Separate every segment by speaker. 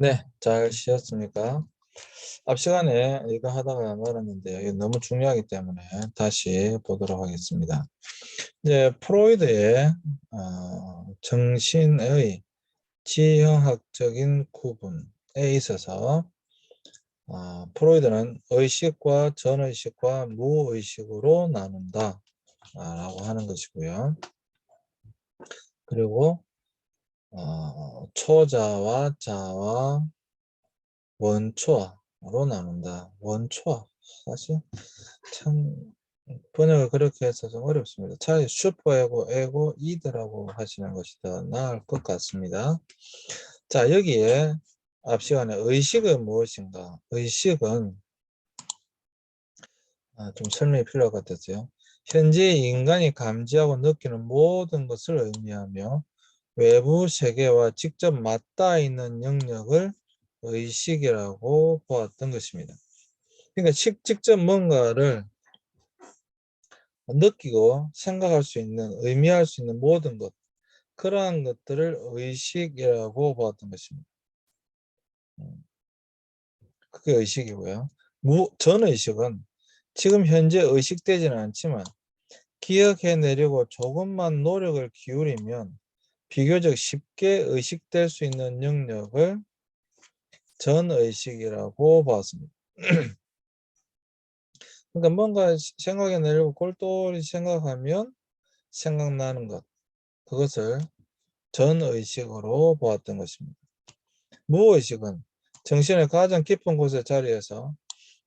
Speaker 1: 네, 잘 쉬었습니까? 앞 시간에 이거 하다가 말았는데요. 이게 너무 중요하기 때문에 다시 보도록 하겠습니다. 이제 프로이드의 어, 정신의 지형학적인 구분에 있어서 어, 프로이드는 의식과 전의식과 무의식으로 나눈다 라고 하는 것이고요. 그리고 어, 초자와 자와 원초화로 나눈다. 원초화. 사실 참 번역을 그렇게 해서 좀 어렵습니다. 차라리 슈퍼에고, 에고, 이드라고 하시는 것이 더 나을 것 같습니다. 자, 여기에 앞 시간에 의식은 무엇인가? 의식은 아, 좀 설명이 필요할 것 같았어요. 현재 인간이 감지하고 느끼는 모든 것을 의미하며 외부 세계와 직접 맞닿아 있는 영역을 의식이라고 보았던 것입니다. 그러니까 직접 뭔가를 느끼고 생각할 수 있는, 의미할 수 있는 모든 것, 그러한 것들을 의식이라고 보았던 것입니다. 음. 그게 의식이고요. 무, 전의식은 지금 현재 의식되지는 않지만 기억해내려고 조금만 노력을 기울이면 비교적 쉽게 의식될 수 있는 영역을 전의식이라고 보았습니다. 그러니까 뭔가 생각해 내려고 골똘히 생각하면 생각나는 것 그것을 전의식으로 보았던 것입니다. 무의식은 정신의 가장 깊은 곳의 자리에서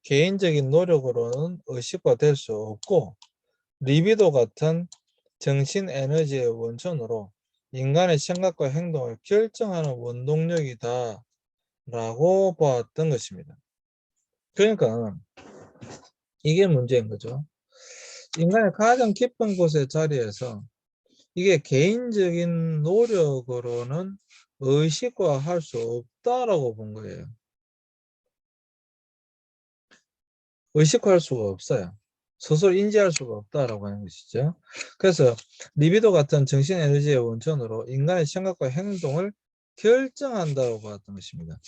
Speaker 1: 개인적인 노력으로는 의식화 될 수 없고 리비도 같은 정신 에너지의 원천으로 인간의 생각과 행동을 결정하는 원동력이다 라고 보았던 것입니다. 그러니까 이게 문제인 거죠. 인간의 가장 깊은 곳의 자리에서 이게 개인적인 노력으로는 의식화할 수 없다라고 본 거예요. 의식화할 수가 없어요. 스스로 인지할 수가 없다라고 하는 것이죠. 그래서 리비도 같은 정신 에너지의 원천으로 인간의 생각과 행동을 결정한다고 봤던 것입니다.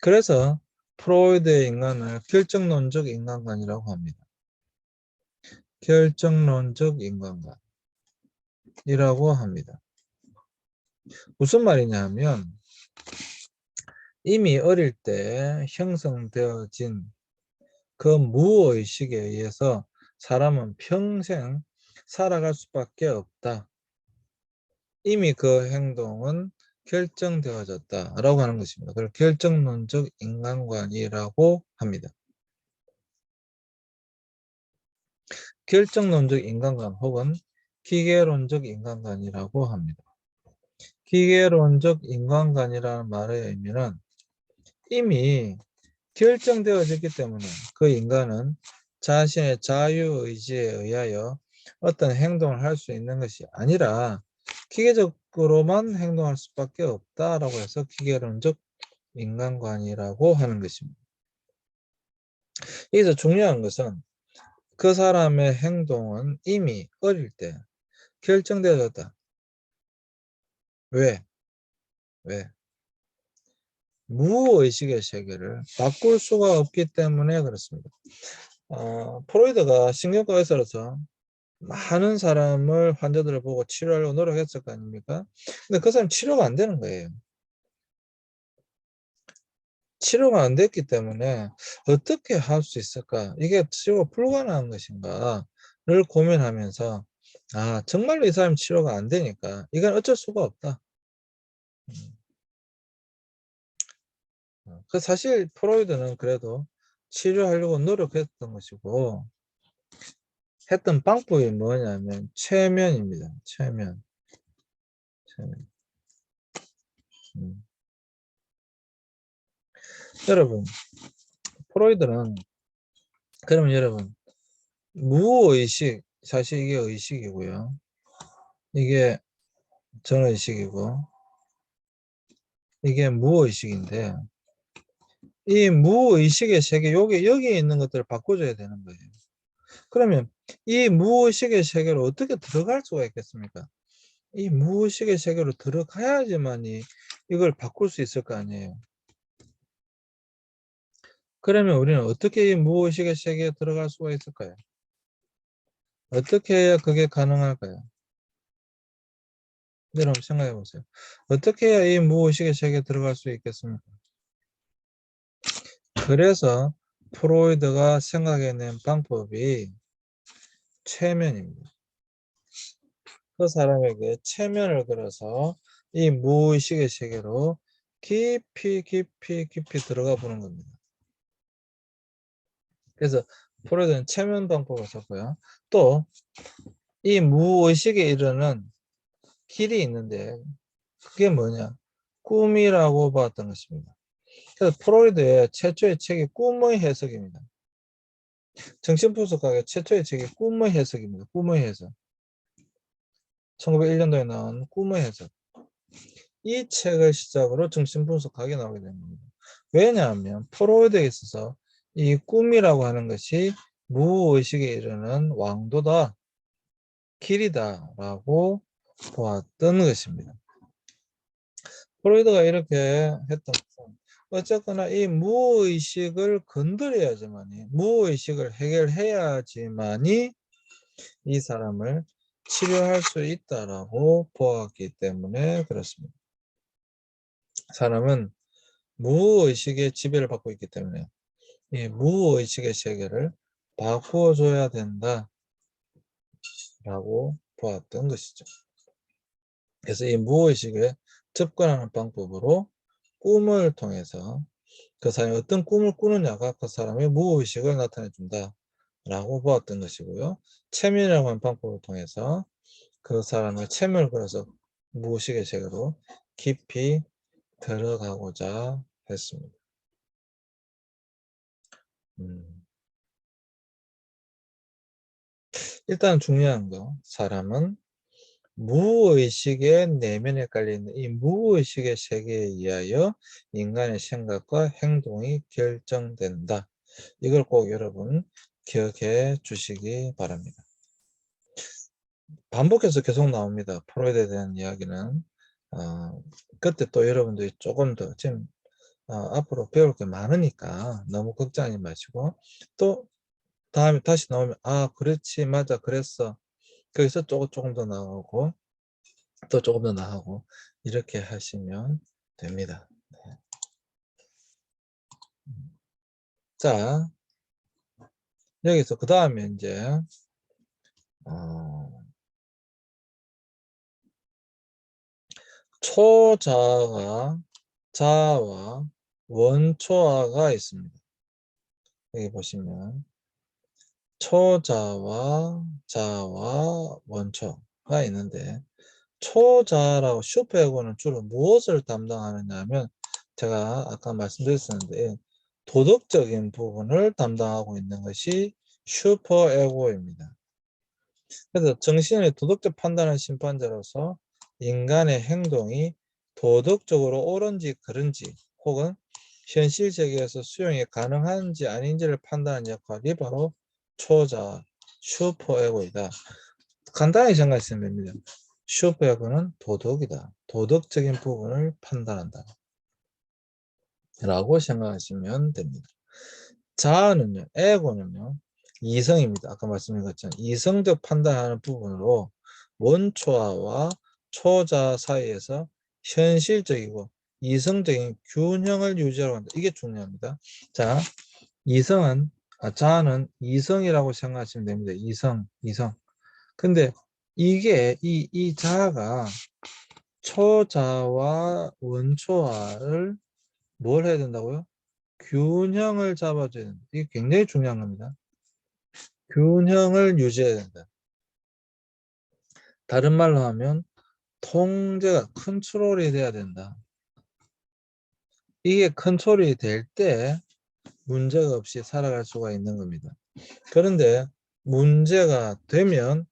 Speaker 1: 그래서 프로이드의 인간을 결정론적 인간관이라고 합니다. 결정론적 인간관이라고 합니다. 무슨 말이냐 하면 이미 어릴 때 형성되어진 그 무의식에 의해서 사람은 평생 살아갈 수밖에 없다. 이미 그 행동은 결정되어졌다 라고 하는 것입니다. 그걸 결정론적 인간관이라고 합니다. 결정론적 인간관 혹은 기계론적 인간관이라고 합니다. 기계론적 인간관이라는 말의 의미는 이미 결정되어졌기 때문에 그 인간은 자신의 자유의지에 의하여 어떤 행동을 할 수 있는 것이 아니라 기계적으로만 행동할 수밖에 없다라고 해서 기계론적 인간관이라고 하는 것입니다. 여기서 중요한 것은 그 사람의 행동은 이미 어릴 때 결정되어졌다. 왜? 왜? 무의식의 세계를 바꿀 수가 없기 때문에 그렇습니다. 어, 프로이드가 신경과 의사로서 많은 사람을 환자들을 보고 치료하려고 노력했을 거 아닙니까? 근데 그 사람 치료가 안 되는 거예요. 치료가 안 됐기 때문에 어떻게 할 수 있을까? 이게 치료가 불가능한 것인가를 고민하면서 아 정말로 이 사람 치료가 안 되니까 이건 어쩔 수가 없다. 음. 어, 그 사실 프로이드는 그래도 치료하려고 노력했던 것이고 했던 방법이 뭐냐면 최면입니다. 최면. 최면. 음. 여러분 프로이드는 그러면 여러분 무의식 사실 이게 의식이고요. 이게 전의식이고 이게 무의식인데 이 무의식의 세계 여기 여기에 있는 것들을 바꿔줘야 되는 거예요. 그러면 이 무의식의 세계로 어떻게 들어갈 수가 있겠습니까? 이 무의식의 세계로 들어가야지만 이 이걸 바꿀 수 있을 거 아니에요. 그러면 우리는 어떻게 이 무의식의 세계에 들어갈 수가 있을까요? 어떻게 해야 그게 가능할까요? 여러분 생각해 보세요. 어떻게 해야 이 무의식의 세계에 들어갈 수 있겠습니까? 그래서 프로이드가 생각해낸 방법이 최면입니다. 그 사람에게 체면을 걸어서 이 무의식의 세계로 깊이 깊이 깊이 들어가 보는 겁니다. 그래서 프로이드는 체면 방법을 썼고요. 또 이 무의식에 이르는 길이 있는데 그게 뭐냐? 꿈이라고 봤던 것입니다. 그래서 프로이드의 최초의 책이 꿈의 해석입니다. 정신분석학의 최초의 책이 꿈의 해석입니다. 꿈의 해석. 1901년도에 나온 꿈의 해석. 이 책을 시작으로 정신분석학이 나오게 된 겁니다. 왜냐하면 프로이드에 있어서 이 꿈이라고 하는 것이 무의식에 이르는 왕도다, 길이다 라고 보았던 것입니다. 프로이드가 이렇게 했던 것은 어쨌거나 이 무의식을 건드려야지만이 무의식을 해결해야지만이 이 사람을 치료할 수 있다라고 보았기 때문에 그렇습니다. 사람은 무의식의 지배를 받고 있기 때문에 이 무의식의 세계를 바꿔줘야 된다 라고 보았던 것이죠. 그래서 이 무의식에 접근하는 방법으로 꿈을 통해서 그 사람이 어떤 꿈을 꾸느냐가 그 사람의 무의식을 나타내 준다 라고 보았던 것이고요. 체면이라고 하는 방법을 통해서 그 사람의 체면을 걸어서 무의식의 세계로 깊이 들어가고자 했습니다. 음. 일단 중요한 거 사람은 무의식의 내면에 깔려있는 이 무의식의 세계에 의하여 인간의 생각과 행동이 결정된다. 이걸 꼭 여러분 기억해 주시기 바랍니다. 반복해서 계속 나옵니다. 프로이드에 대한 이야기는 어, 그때 또 여러분들이 조금 더 지금 어, 앞으로 배울 게 많으니까 너무 걱정하지 마시고 또 다음에 다시 나오면 아 그렇지 맞아 그랬어 거기서 조금 조금 더 나오고 또 조금 더 나오고 이렇게 하시면 됩니다. 네. 자 여기서 그 다음에 이제 어, 초자가 자와 원초아가 있습니다. 여기 보시면 초자와 자와 원초가 있는데 초자라고 슈퍼에고는 주로 무엇을 담당하느냐 하면 제가 아까 말씀드렸었는데 도덕적인 부분을 담당하고 있는 것이 슈퍼에고입니다. 그래서 정신의 도덕적 판단을 심판자로서 인간의 행동이 도덕적으로 옳은지 그른지 혹은 현실 세계에서 수용이 가능한지 아닌지를 판단하는 역할이 바로 초자, 슈퍼에고이다. 간단히 생각하시면 됩니다. 슈퍼에고는 도덕이다. 도덕적인 부분을 판단한다. 라고 생각하시면 됩니다. 자아는요, 에고는요, 이성입니다. 아까 말씀드린 것처럼 이성적 판단하는 부분으로 원초아와 초자 사이에서 현실적이고 이성적인 균형을 유지하고 한다. 이게 중요합니다. 자, 이성은 아, 자아는 이성이라고 생각하시면 됩니다. 이성, 이성. 근데 이게 이, 이 자아가 초자와 원초화를 뭘 해야 된다고요? 균형을 잡아줘야 된다. 이게 굉장히 중요한 겁니다. 균형을 유지해야 된다. 다른 말로 하면 통제가 컨트롤이 돼야 된다. 이게 컨트롤이 될 때 문제가 없이 살아갈 수가 있는 겁니다. 그런데 문제가 되면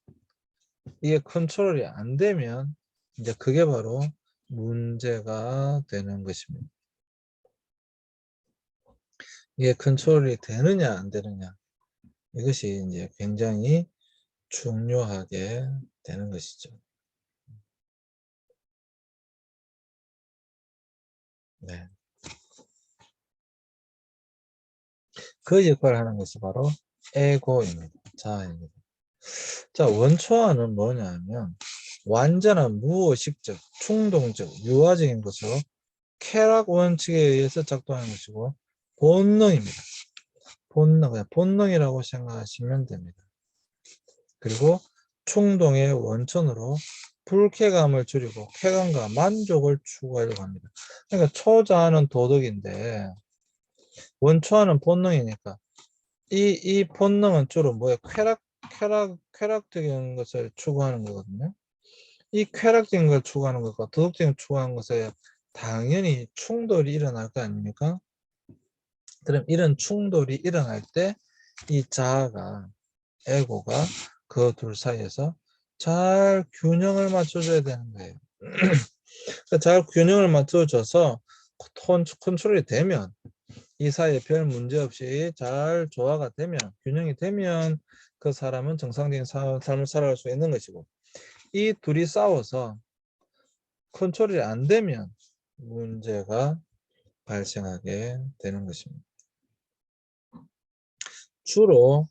Speaker 1: 이게 컨트롤이 안 되면 이제 그게 바로 문제가 되는 것입니다. 이게 컨트롤이 되느냐 안 되느냐 이것이 이제 굉장히 중요하게 되는 것이죠. 네. 그 역할을 하는 것이 바로 에고입니다. 자아입니다. 자, 원초화는 뭐냐면 완전한 무의식적, 충동적, 유화적인 것으로 쾌락 원칙에 의해서 작동하는 것이고 본능입니다. 본능, 그냥 본능이라고 생각하시면 됩니다. 그리고 충동의 원천으로 불쾌감을 줄이고 쾌감과 만족을 추구하려고 합니다. 그러니까 초자는 도덕인데 원초하는 본능이니까 이, 이 본능은 주로 뭐예요? 쾌락, 쾌락, 쾌락적인 것을 추구하는 거거든요. 이 쾌락적인 걸 추구하는 것과 도덕적인 추구하는 것에 당연히 충돌이 일어날 거 아닙니까? 그럼 이런 충돌이 일어날 때 이 자아가, 에고가 그 둘 사이에서 잘 균형을 맞춰줘야 되는 거예요. 그러니까 잘 균형을 맞춰줘서 컨- 컨트롤이 되면 이 사이에 별 문제 없이 잘 조화가 되면 균형이 되면 그 사람은 정상적인 사- 삶을 살아갈 수 있는 것이고 이 둘이 싸워서 컨트롤이 안 되면 문제가 발생하게 되는 것입니다. 주로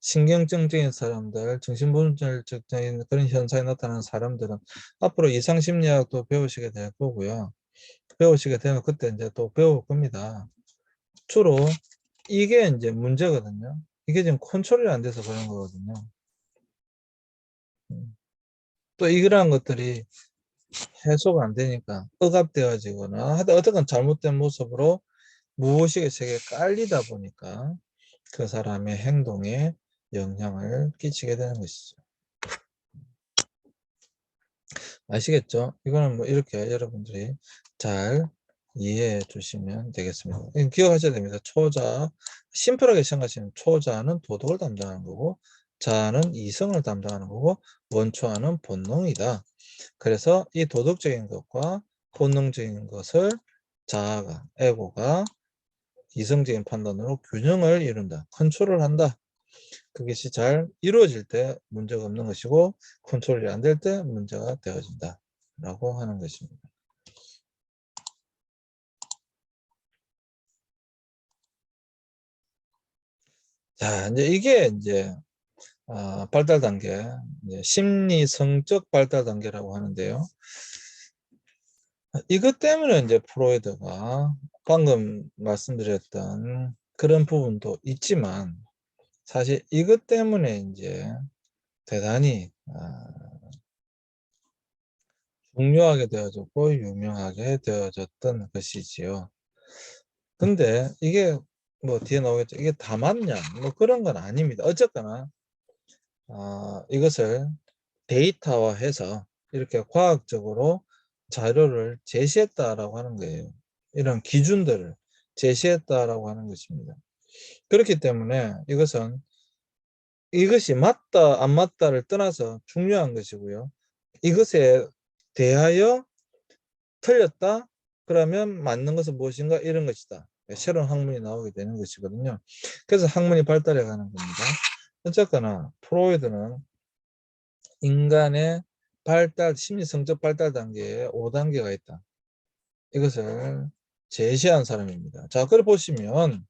Speaker 1: 신경증적인 사람들, 정신분열적인 그런 현상이 나타나는 사람들은 앞으로 이상심리학도 배우시게 될 거고요. 배우시게 되면 그때 이제 또 배울 겁니다. 주로 이게 이제 문제거든요. 이게 지금 컨트롤이 안 돼서 그런 거거든요. 음. 또 이러한 것들이 해소가 안 되니까 억압되어지거나 하여튼 어떻건 잘못된 모습으로 무의식의 세계에 깔리다 보니까 그 사람의 행동에 영향을 끼치게 되는 것이죠. 아시겠죠? 이거는 뭐 이렇게 여러분들이 잘 이해해 주시면 되겠습니다. 이거 기억하셔야 됩니다. 초자, 심플하게 생각하시면 초자는 도덕을 담당하는 거고 자는 이성을 담당하는 거고 원초하는 본능이다. 그래서 이 도덕적인 것과 본능적인 것을 자아가, 에고가 이성적인 판단으로 균형을 이룬다. 컨트롤을 한다. 그것이 잘 이루어질 때 문제가 없는 것이고 컨트롤이 안 될 때 문제가 되어진다. 라고 하는 것입니다. 자, 이제 이게 이제 아, 발달 단계, 심리 성적 발달 단계라고 하는데요. 이것 때문에 이제 프로이드가 방금 말씀드렸던 그런 부분도 있지만 사실 이것 때문에 이제 대단히 아, 중요하게 되어졌고 유명하게 되어졌던 것이지요. 근데 이게 뭐 뒤에 나오겠죠. 이게 다 맞냐? 뭐 그런 건 아닙니다. 어쨌거나 아, 이것을 데이터화해서 이렇게 과학적으로 자료를 제시했다라고 하는 거예요. 이런 기준들을 제시했다라고 하는 것입니다. 그렇기 때문에 이것은 이것이 맞다 안 맞다를 떠나서 중요한 것이고요. 이것에 대하여 틀렸다 그러면 맞는 것은 무엇인가 이런 것이다. 새로운 학문이 나오게 되는 것이거든요. 그래서 학문이 발달해 가는 겁니다. 어쨌거나 프로이드는 인간의 발달, 심리 성적 발달 단계에 5단계가 있다. 이것을 제시한 사람입니다. 자, 그래 보시면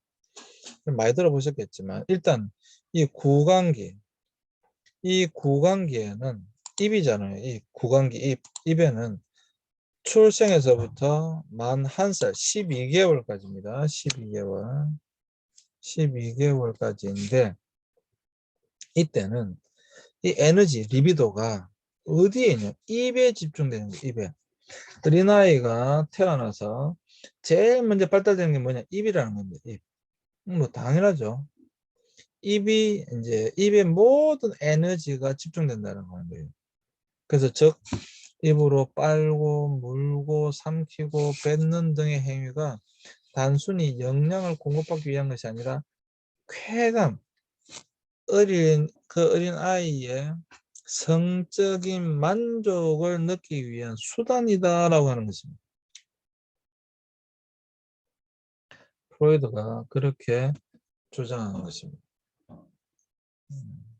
Speaker 1: 많이 들어보셨겠지만 일단 이 구강기 이 구강기에는 입이잖아요. 이 구강기 입 입에는 출생에서부터 만 한살 12개월까지입니다. 12개월. 12개월까지인데 이때는 이 에너지 리비도가 어디에 있냐? 입에 집중되는 거예요 입에. 어린아이가 태어나서 제일 먼저 발달되는 게 뭐냐? 입이라는 겁니다 입. 뭐 당연하죠. 입이 이제 입의 모든 에너지가 집중된다는 거예요. 그래서 즉 입으로 빨고 물고 삼키고 뱉는 등의 행위가 단순히 영양을 공급받기 위한 것이 아니라 쾌감 어린 그 어린 아이의 성적인 만족을 느끼기 위한 수단이다라고 하는 것입니다. 프로이드가 그렇게 주장한 것입니다. 음.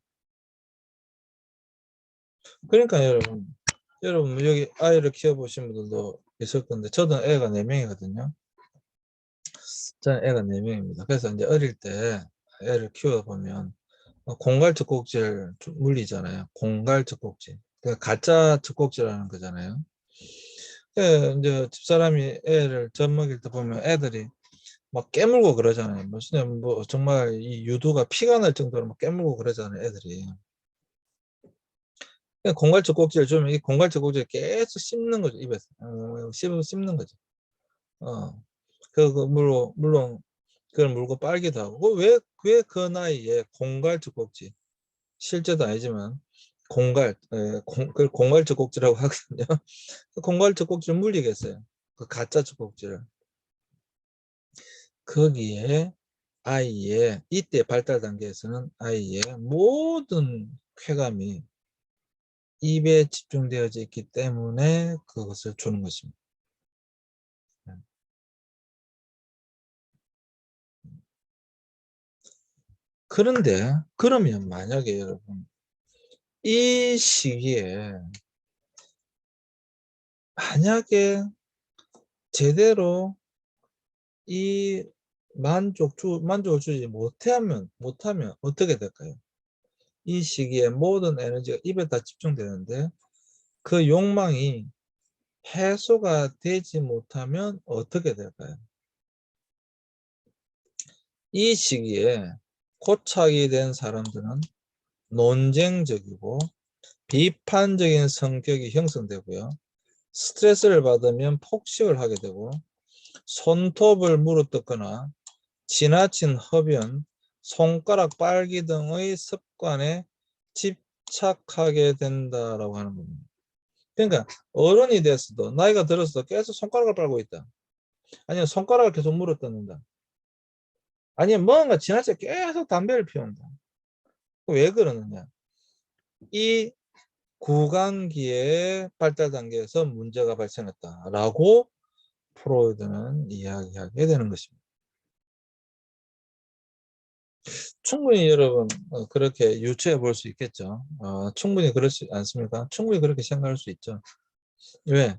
Speaker 1: 그러니까 여러분, 여러분 여기 아이를 키워보신 분들도 있을 건데 저도 애가 4명이거든요. 저는 애가 4명입니다. 그래서 이제 어릴 때 애를 키워보면 어, 공갈 주- 물리잖아요. 공갈 젖꼭지. 그러니까 가짜 젖꼭지라는 거잖아요. 예, 이제 집사람이 애를 젖 먹일 때 보면 애들이 막 깨물고 그러잖아요. 뭐 정말 이 유두가 피가 날 정도로 막 깨물고 그러잖아요. 애들이. 공갈 젖꼭지를 주면 이 공갈 젖꼭지를 계속 씹는 거죠. 입에서. 어, 씹어 씹는 거죠. 어. 그, 그 물론 물론 그걸 물고 빨기도 하고 왜 왜 그 나이에 공갈 젖꼭지 실제도 아니지만 공갈 에, 공, 그걸 공갈 젖꼭지라고 하거든요. 그 공갈 젖꼭지를 물리겠어요. 그 가짜 젖꼭지를 거기에 아이의 이때 발달 단계에서는 아이의 모든 쾌감이 입에 집중되어져 있기 때문에 그것을 주는 것입니다. 그런데 그러면 만약에 여러분 이 시기에 만약에 제대로 이 만족 주 만족을 주지 못하면 못하면 어떻게 될까요? 이 시기에 모든 에너지가 입에 다 집중되는데 그 욕망이 해소가 되지 못하면 어떻게 될까요? 이 시기에 고착이 된 사람들은 논쟁적이고 비판적인 성격이 형성되고요. 스트레스를 받으면 폭식을 하게 되고 손톱을 물어뜯거나 지나친 흡연, 손가락 빨기 등의 습관에 집착하게 된다라고 하는 겁니다. 그러니까 어른이 됐어도 나이가 들어서도 계속 손가락을 빨고 있다. 아니면 손가락을 계속 물어뜯는다. 아니면 뭔가 지나치게 계속 담배를 피운다. 왜 그러느냐? 이 구강기의 발달 단계에서 문제가 발생했다라고 프로이드는 이야기하게 되는 것입니다. 충분히 여러분 어, 그렇게 유추해 볼 수 있겠죠. 어, 충분히 그렇지 않습니까? 충분히 그렇게 생각할 수 있죠. 왜?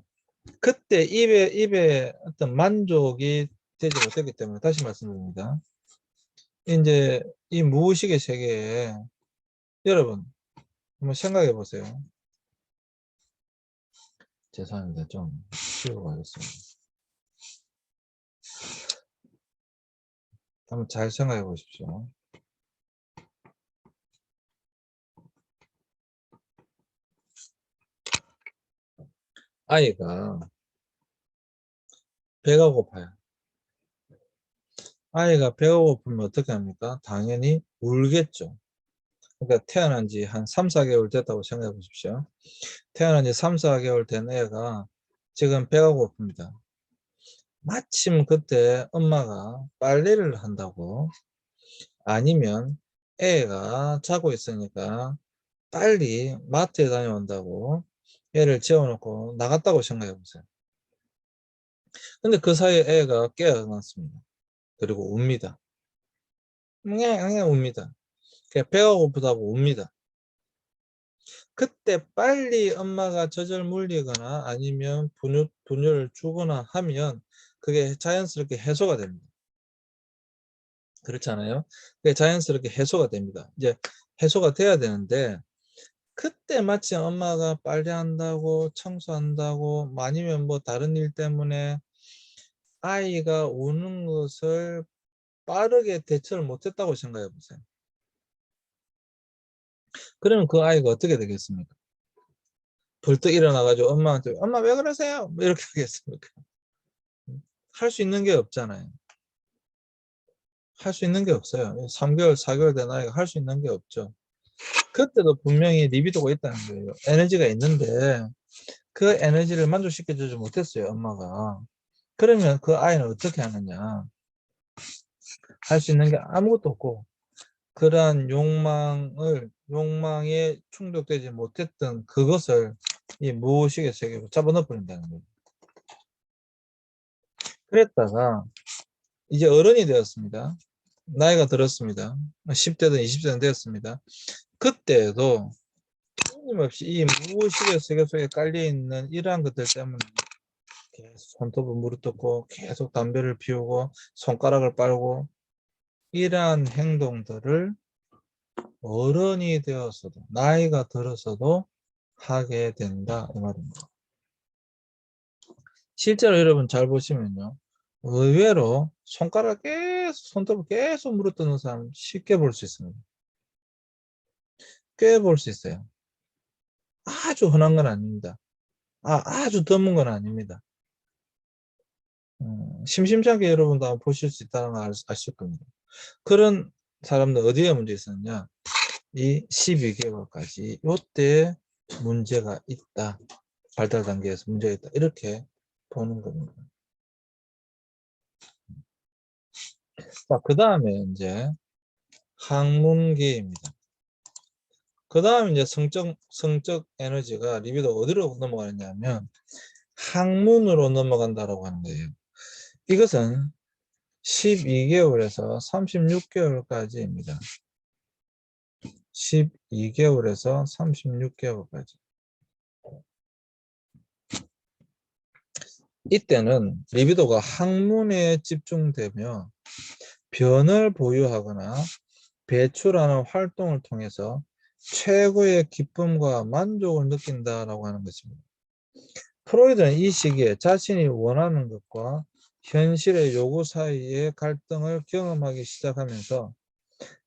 Speaker 1: 그때 입에 입에 어떤 만족이 되지 못했기 때문에 다시 말씀드립니다. 이제 이 무의식의 세계에 여러분 한번 생각해 보세요. 죄송합니다. 좀 쉬고 가겠습니다. 한번 잘 생각해 보십시오. 아이가 배가 고파요. 아이가 배가 고프면 어떻게 합니까? 당연히 울겠죠. 그러니까 태어난 지 한 3, 4개월 됐다고 생각해 보십시오. 태어난 지 3, 4개월 된 애가 지금 배가 고픕니다. 마침 그때 엄마가 빨래를 한다고 아니면 애가 자고 있으니까 빨리 마트에 다녀온다고 애를 재워놓고 나갔다고 생각해 보세요. 근데 그 사이에 애가 깨어났습니다. 그리고 웁니다. 그냥 웁니다. 그냥 배가 고프다고 웁니다. 그때 빨리 엄마가 젖을 물리거나 아니면 분유, 분유를 주거나 하면 그게 자연스럽게 해소가 됩니다. 그렇잖아요. 그게 자연스럽게 해소가 됩니다. 이제 해소가 돼야 되는데 그때 마침 엄마가 빨래한다고 청소한다고 뭐 아니면 뭐 다른 일 때문에 아이가 우는 것을 빠르게 대처를 못했다고 생각해 보세요. 그러면 그 아이가 어떻게 되겠습니까? 벌떡 일어나가지고 엄마한테 엄마 왜 그러세요? 뭐 이렇게 하겠습니까? 할 수 있는 게 없잖아요. 할 수 있는 게 없어요. 3개월, 4개월 된 아이가 할 수 있는 게 없죠. 그때도 분명히 리비도가 있다는 거예요. 에너지가 있는데 그 에너지를 만족시켜주지 못했어요. 엄마가. 그러면 그 아이는 어떻게 하느냐. 할 수 있는 게 아무것도 없고 그러한 욕망을 욕망에 충족되지 못했던 그것을 이 무의식의 세계로 잡아넣어 버린다는 거예요. 그랬다가 이제 어른이 되었습니다. 나이가 들었습니다. 10대든 20대든 되었습니다. 그때도 끊임없이 이 무의식의 세계 속에 깔려 있는 이러한 것들 때문에 계속 손톱을 무릎뜯고 계속 담배를 피우고 손가락을 빨고 이러한 행동들을 어른이 되어서도 나이가 들어서도 하게 된다 이 말입니다. 실제로 여러분 잘 보시면요. 의외로 손가락 계속 손톱을 계속 물어뜯는 사람 쉽게 볼 수 있습니다. 꽤 볼 수 있어요. 아주 흔한 건 아닙니다. 아, 아주 드문 건 아닙니다. 음, 심심찮게 여러분도 한번 보실 수 있다는 걸 알- 아실 겁니다. 그런 사람들 어디에 문제 있었냐? 이 12개월까지 요때 문제가 있다. 발달 단계에서 문제가 있다. 이렇게 보는 겁니다. 자, 그 다음에 이제 항문기입니다. 그 다음에 이제 성적, 성적 에너지가 리비도 어디로 넘어가느냐면 항문으로 넘어간다라고 하는 거예요. 이것은 12개월에서 36개월까지입니다. 12개월에서 36개월까지. 이때는 리비도가 항문에 집중되며 변을 보유하거나 배출하는 활동을 통해서 최고의 기쁨과 만족을 느낀다라고 하는 것입니다. 프로이드는 이 시기에 자신이 원하는 것과 현실의 요구 사이의 갈등을 경험하기 시작하면서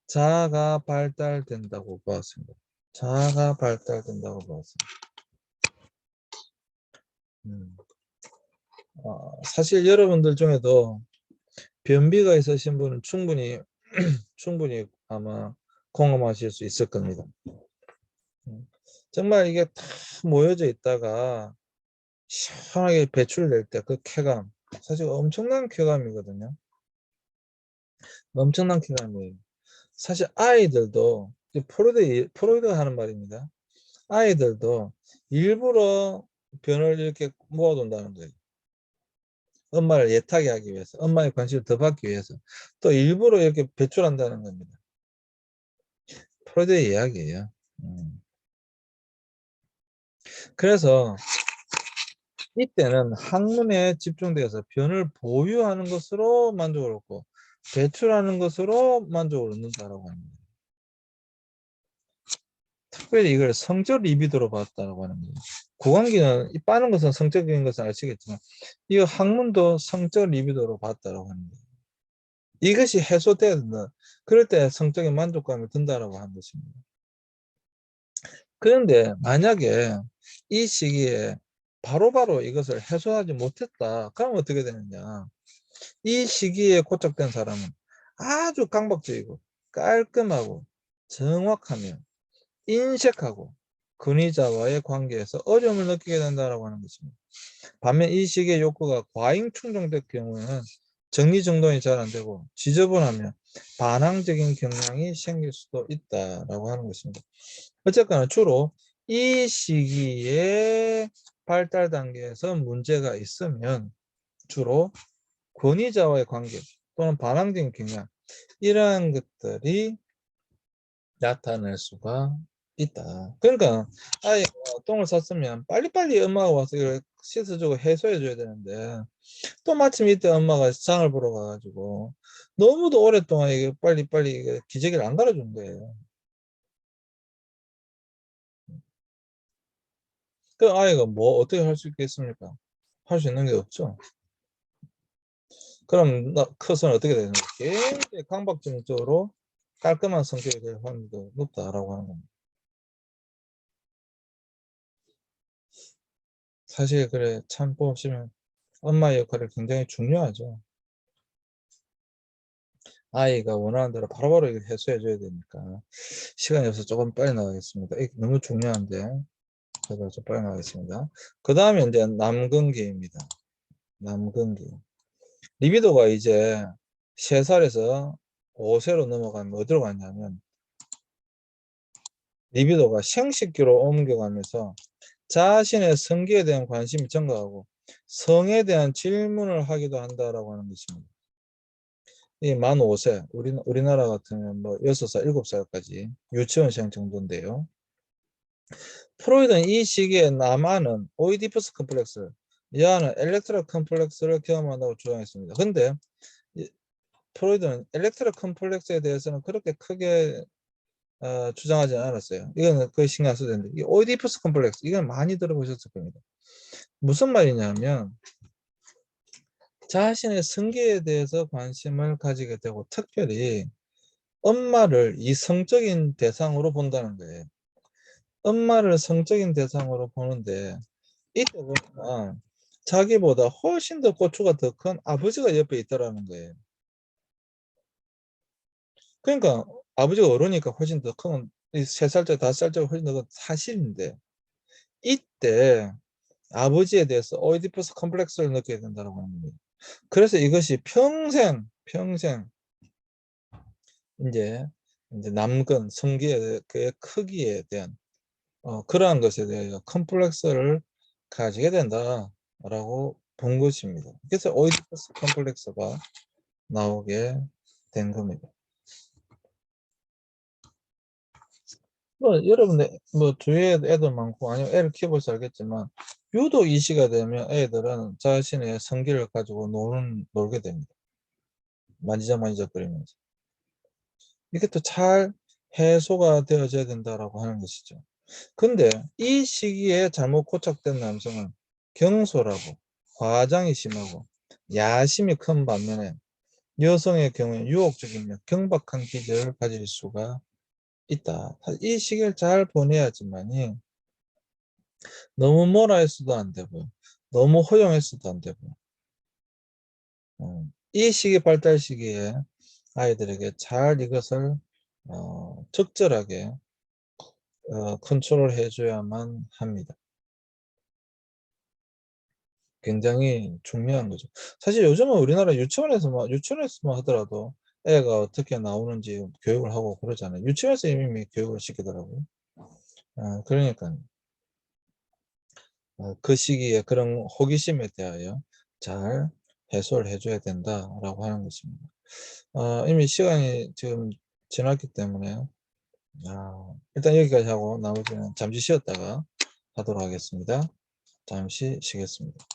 Speaker 1: 자아가 발달된다고 보았습니다. 자아가 발달된다고 보았습니다. 음. 어, 사실 여러분들 중에도 변비가 있으신 분은 충분히 충분히 아마 공감하실 수 있을 겁니다. 음, 정말 이게 다 모여져 있다가 시원하게 배출될 때 그 쾌감 사실 엄청난 쾌감이거든요. 엄청난 쾌감이에요. 사실 아이들도 이 프로이드 프로이드가 하는 말입니다. 아이들도 일부러 변을 이렇게 모아둔다는 거예요. 엄마를 예타게 하기 위해서, 엄마의 관심을 더 받기 위해서 또 일부러 이렇게 배출한다는 겁니다. 프로이드의 이야기예요. 음. 그래서 이때는 학문에 집중되어서 변을 보유하는 것으로 만족을 얻고 배출하는 것으로 만족을 얻는다라고 합니다. 특별히 이걸 성적 리비도로 봤다라고 하는 거예요. 구강기는 이 빠는 것은 성적인 것은 아시겠지만 이 학문도 성적 리비도로 봤다라고 하는 거예요. 이것이 된다. 그럴 때 성적인 만족감을 든다라고 하는 것입니다. 그런데 만약에 이 시기에 바로 바로 이것을 해소하지 못했다. 그럼 어떻게 되느냐. 이 시기에 고착된 사람은 아주 강박적이고 깔끔하고 정확하며 인색하고 근위자와의 관계에서 어려움을 느끼게 된다고 하는 것입니다. 반면 이 시기의 욕구가 과잉 충족될 경우에는 정리정돈이 잘 안 되고 지저분하며 반항적인 경향이 생길 수도 있다라고 하는 것입니다. 어쨌거나 주로 이 시기에 발달 단계에서 문제가 있으면 주로 권위자와의 관계 또는 반항적인 경향 이러한 것들이 나타날 수가 있다. 그러니까 아이가 똥을 쌌으면 빨리빨리 엄마가 와서 이걸 씻어주고 해소해줘야 되는데 또 마침 이때 엄마가 장을 보러 가가지고 너무도 오랫동안 이게 빨리빨리 기저귀를 안 갈아준 거예요. 그 아이가 뭐 어떻게 할 수 있겠습니까? 할 수 있는 게 없죠. 그럼 나 커서는 어떻게 되는 거예요? 굉장히 강박증적으로 깔끔한 성격이 될 확률도 높다라고 하는 겁니다. 사실 그래 참 보시면 엄마의 역할이 굉장히 중요하죠. 아이가 원하는 대로 바로바로 이걸 해소해 줘야 되니까 시간이 없어서 조금 빨리 나가겠습니다. 너무 중요한데 그래서 좀 빨리 나가겠습니다. 그 다음에 이제 남근기입니다. 남근기. 리비도가 이제 3살에서 5세로 넘어가면 어디로 갔냐면 리비도가 생식기로 옮겨가면서 자신의 성기에 대한 관심이 증가하고 성에 대한 질문을 하기도 한다라고 하는 것입니다. 이 만 5세, 우리, 우리나라 같으면 뭐 6살, 7살까지 유치원생 정도인데요. 프로이드는 이 시기에 남아는 오이디푸스 컴플렉스, 여아는 엘렉트로 컴플렉스를 경험한다고 주장했습니다. 근데 이- 프로이드는 엘렉트로 컴플렉스에 대해서는 그렇게 크게 어, 주장하지 않았어요. 이거는 그 신경 써야 되는데 이 오이디푸스 컴플렉스 이건 많이 들어보셨을 겁니다. 무슨 말이냐면 자신의 성기에 대해서 관심을 가지게 되고 특별히 엄마를 이 성적인 대상으로 본다는 거예요. 엄마를 성적인 대상으로 보는데 이때 보면 자기보다 훨씬 더 고추가 더 큰 아버지가 옆에 있다라는 거예요. 그러니까 아버지가 어르니까 훨씬 더 큰, 세 살짜리, 다섯 살짜리 훨씬 더 큰 사실인데 이때 아버지에 대해서 오이디푸스 컴플렉스를 느끼게 된다고 하는 겁니다. 그래서 이것이 평생, 평생 이제 이제 남근 성기의 그 크기에 대한 어, 그러한 것에 대하여 컴플렉스를 가지게 된다라고 본 것입니다. 그래서 오이디푸스 컴플렉스가 나오게 된 겁니다. 뭐 여러분들 뭐 주위에 애들 많고 아니면 애를 키워서 알겠지만 유독 이 시가 되면 애들은 자신의 성기를 가지고 노는 놀게 됩니다. 만지작 만지작거리면서 이게 또 잘 해소가 되어져야 된다라고 하는 것이죠. 근데 이 시기에 잘못 고착된 남성은 경솔하고 과장이 심하고 야심이 큰 반면에 여성의 경우에 유혹적이며 경박한 기질을 가질 수가 있다. 이 시기를 잘 보내야지만이 너무 뭐라 했어도 안 되고 너무 허용했어도 안 되고 어, 이 시기 발달 시기에 아이들에게 잘 이것을 어, 적절하게 어, 컨트롤 해줘야만 합니다. 굉장히 중요한 거죠. 사실 요즘은 우리나라 유치원에서만 유치원에서만 하더라도 애가 어떻게 나오는지 교육을 하고 그러잖아요. 유치원에서 이미 교육을 시키더라고요. 아, 그러니까 어, 그 시기에 그런 호기심에 대하여 잘 해소를 해줘야 된다라고 하는 것입니다. 어, 이미 시간이 지금 지났기 때문에 아, 일단 여기까지 하고 나머지는 잠시 쉬었다가 하도록 하겠습니다. 잠시 쉬겠습니다.